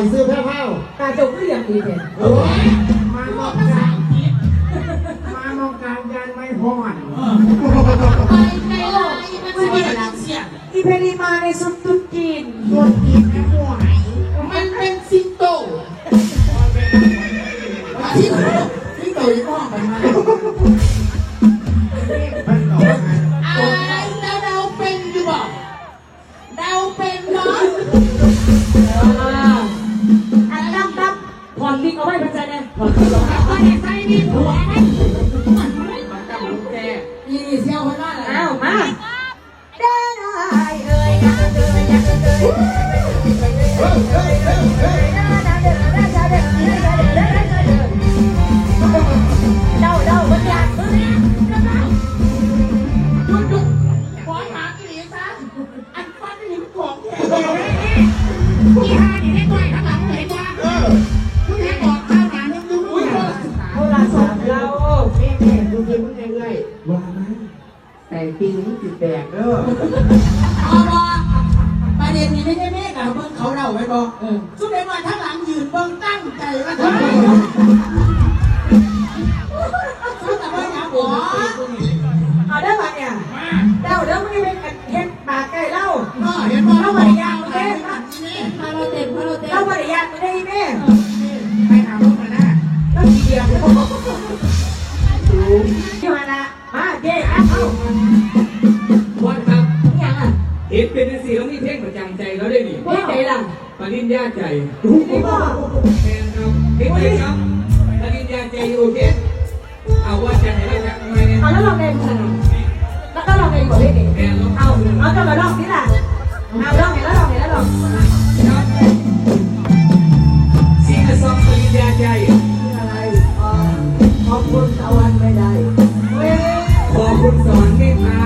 อ่าคอยซื้อแพ้วเผาตาจงเรียกดีแท้โอ้ยมามองกลางมามองกลางยันไม่พอนไปไกลเลยมันจะมีหลังเสียงอีเพรีมาในซุปตุ๊ก พันจเนี่ยผ่อนลิงเอาไว้ก็ได้ใส่ดินหัวมันมันกับลูกแกอีนี่เซียวคนว่าอะไรอ้าเฮ้ยเฮ้ยเฮ้ย ปีนี้ติดแดกเด้อเอาบ่ประเด็นนี้ไม่ใช่แม่กับเบิ้งเขาเราไว้บ่สุดเลยว่าข้างหลังยืนเบิ้งตั้งใจว่าทำไมสุดแต่ว่าอย่าบอกเอาเด้อมาเนี่ยเดาเด้อมึงเป็นเฮ็ดปากไก่เล่าก็เห็นว่าเราไม่ยาวเลยพาเราเต็มพาเราเต็มเล่าบริยานไม่ได้แม่ไเห็นเป็นสีแล้วมีเพลงประจำใจแล้วได้ดิเจ๊ใจหลังปริญญาใจนี่บ่แทนครับเพลงอะไรครับปริญญาใจโอเคเอาว่าจะให้เราจะทำไมเนี่ยเอาแล้วลองเองค่ะแล้วก็ลองเองหมดเลยดิแทนลงเอาเอาก็มาลองนี่ล่ะเอาลองเห็นแล้วลองเห็นแล้วลองครับซีกซองปริญญาใจอะไรขอบคุณตะวันไม่ได้เว้ยขอบคุณสอนเมตตา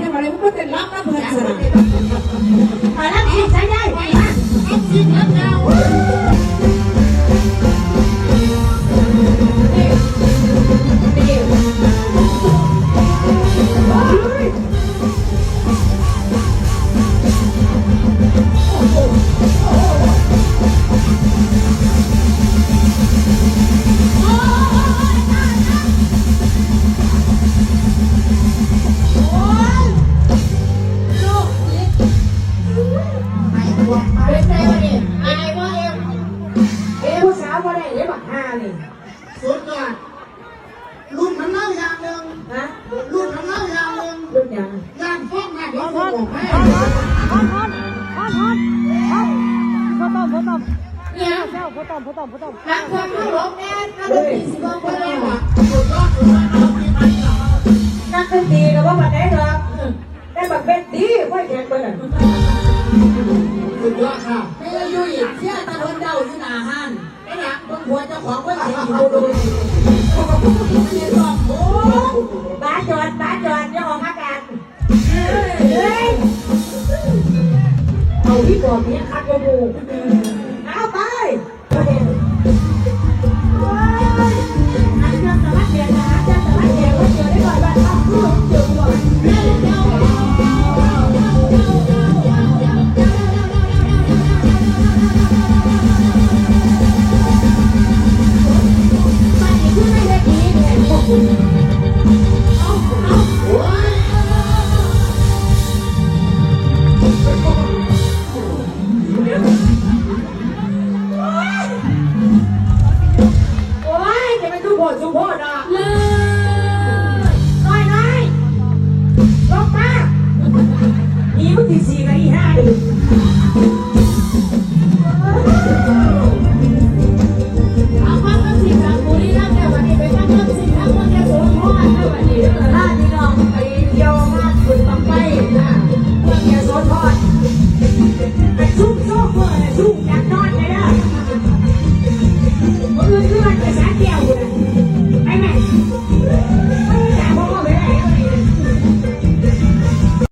แชร์ประเด็นทำอะไรพวกประเด็นรับรับเพื่อนสนะมาแล้วอีกใช้ได้ไปมาเอาสิแล้วเจ้า ได้เอ็มบักฮานี่ สุดยอดรุ่นมันเล่าอย่างหนึ่งฮะรุ่นมันเล่าอย่างหนึ่งรุ่นยังย่านฟ้องงานเดี๋ยวจะบอกให้เนี่ยนักความรู้แน่นักดนตรีสิบองคนเลยว่ะสุดยอดสุดยอดเอาที่มันเหรอนักดนตรีกับว่าบัดได้หรอกได้บักเบ็ดดีค่อยแข่งไปหน่อยสุดยอดค่ะ หัวเจ้าของก็เสียอยู่ดูดูบ้าจอดบ้าจอดจะออกอาการเฮ้ยเอาที่บอกเนี้ยคัดกระดูก เนี่